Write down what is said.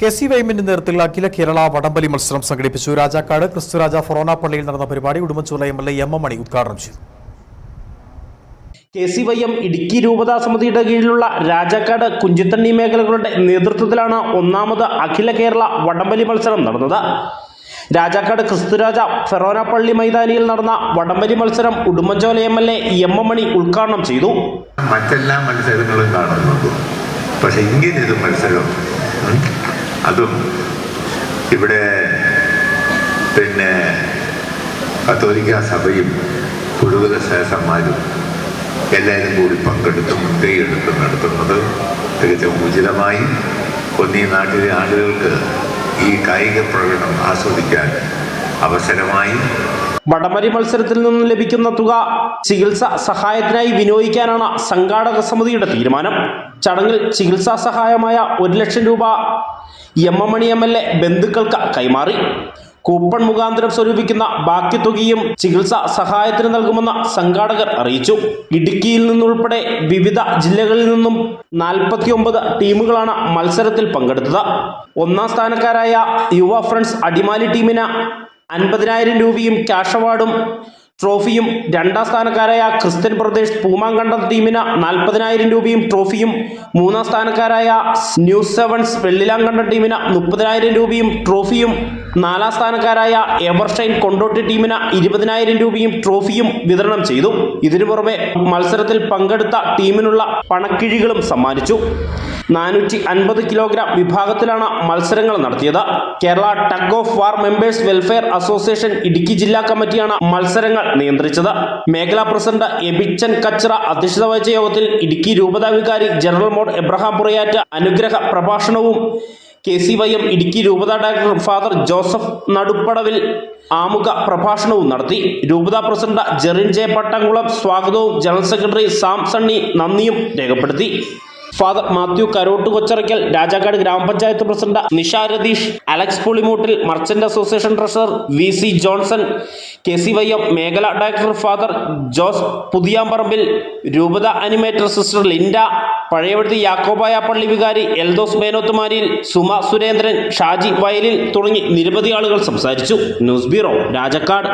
K C വൈമിന്റെ നേതൃത്വത്തിൽ അഖില കേരള വടംവലി മത്സരം സംഘടിപ്പിച്ചു. രാജാക്കാട് ക്രിസ്തുരാജ ഫൊറോന പള്ളിയിൽ നടന്ന പരിപാടി Udumbanchola M L A M M Mani ഉദ്ഘാടനം ചെയ്തു. K C Y M Idukki രൂപതാ സമിതിയുടെ കീഴിലുള്ള രാജാക്കാട് കുഞ്ചിത്തണ്ണി മേഖലകളുടെ നേതൃത്വത്തിലാണ് ഒന്നാമത് അഖില കേരള വടംവലി മത്സരം നടന്നത്. രാജാക്കാട് ക്രിസ്തുരാജ ഫെറോന പള്ളി മൈതാനിയിൽ നടന്ന വടംവലി മത്സരം Udumbanchola M L A M M Mani ഉദ്ഘാടനം ചെയ്തു. മറ്റെല്ലാ മത്സരങ്ങളും കാണുന്നുണ്ട്. പക്ഷെ ഒരു മത്സരം അതും ഇവിടെ പിന്നെ കത്തോലിക്ക സഭയും കുഴുവല ശേഷന്മാരും എല്ലാവരും കൂടി പങ്കെടുത്ത് മുൻകൈയെടുത്ത് നടത്തുന്നത് തികച്ചും ഉചിതമായി ഒന്നീ നാട്ടിലെ ആളുകൾക്ക് ഈ കായിക പ്രകടനം ആസ്വദിക്കാൻ അവസരമായി. വടമരി മത്സരത്തിൽ നിന്നും ലഭിക്കുന്ന തുക ചികിത്സ സഹായത്തിനായി വിനിയോഗിക്കാനാണ് സംഘാടക സമിതിയുടെ തീരുമാനം. ചടങ്ങിൽ ചികിത്സാ സഹായമായ ഒരു ലക്ഷം രൂപ M M Mani M L A ബന്ധുക്കൾക്ക് കൈമാറി. കൂപ്പൺ മുഖാന്തരം സ്വരൂപിക്കുന്ന ബാക്കി തുകയും ചികിത്സ സഹായത്തിന് നൽകുമെന്ന് സംഘാടകർ അറിയിച്ചു. ഇടുക്കിയിൽ നിന്നുൾപ്പെടെ വിവിധ ജില്ലകളിൽ നിന്നും നാൽപ്പത്തിയൊമ്പത് ടീമുകളാണ് മത്സരത്തിൽ പങ്കെടുത്തത്. ഒന്നാം സ്ഥാനക്കാരായ യുവ ഫ്രണ്ട്സ് അടിമാലി ടീമിന് അൻപതിനായിരം രൂപയും ക്യാഷ് അവാർഡും ട്രോഫിയും രണ്ടാം സ്ഥാനക്കാരായ ക്രിസ്ത്യൻ പ്രദേശ് പൂമാങ്കണ്ടം ടീമിന് നാൽപ്പതിനായിരം രൂപയും ട്രോഫിയും. മൂന്നാം സ്ഥാനക്കാരായ ന്യൂസ് സെവൻസ് വെള്ളിലാങ്കണ്ടം ടീമിന് മുപ്പതിനായിരം രൂപയും ട്രോഫിയും. നാലാം സ്ഥാനക്കാരായ എവർഷൈൻ കൊണ്ടോട്ടി ടീമിന് ഇരുപതിനായിരം രൂപയും ട്രോഫിയും വിതരണം ചെയ്തു. ഇതിനു പുറമെ മത്സരത്തിൽ പങ്കെടുത്ത ടീമിനുള്ള പണക്കിഴികളും സമ്മാനിച്ചു. നാനൂറ്റി അൻപത് കിലോഗ്രാം വിഭാഗത്തിലാണ് മത്സരങ്ങൾ നടത്തിയത്. Kerala tug of war members welfare association Idukki ജില്ലാ കമ്മിറ്റിയാണ് മത്സരങ്ങൾ നിയന്ത്രിച്ചത്. മേഖലാ പ്രസിഡന്റ് എബിച്ചൻ കച്ചറ അധ്യക്ഷത വഹിച്ച യോഗത്തിൽ ഇടുക്കി രൂപതാ വികാരി ജനറൽ മോഡ് എബ്രഹാം പുറയാറ്റ അനുഗ്രഹ പ്രഭാഷണവും K C Y M Idukki രൂപതാ ഡയറക്ടർ ഫാദർ ജോസഫ് നടുപ്പടവിൽ ആമുഖ പ്രഭാഷണവും നടത്തി. രൂപതാ പ്രസിഡന്റ് ജെറിൻ ജെ പട്ടംകുളം സ്വാഗതവും ജനറൽ സെക്രട്ടറി സാം സണ്ണി നന്ദിയും രേഖപ്പെടുത്തി. ഫാദർ മാത്യു കരോട്ട് കൊച്ചറയ്ക്കൽ രാജാക്കാട് ഗ്രാമപഞ്ചായത്ത് president Nisha Ratheesh Alex Pulimoottil merchant association treasurer V C Johnson K C Y M മേഖല ഡയറക്ടർ ഫാദർ ജോസ് പുതിയാമ്പറമ്പിൽ രൂപത അനിമേറ്റർ സിസ്റ്റർ ലിൻഡ പഴയവഴുതി യാക്കോബായ പള്ളി വികാരി എൽദോസ് മേനോത്തുമാരിയിൽ സുമ സുരേന്ദ്രൻ ഷാജി വയലിൽ തുടങ്ങി നിരവധി ആളുകൾ സംസാരിച്ചു. News bureau Rajakkad.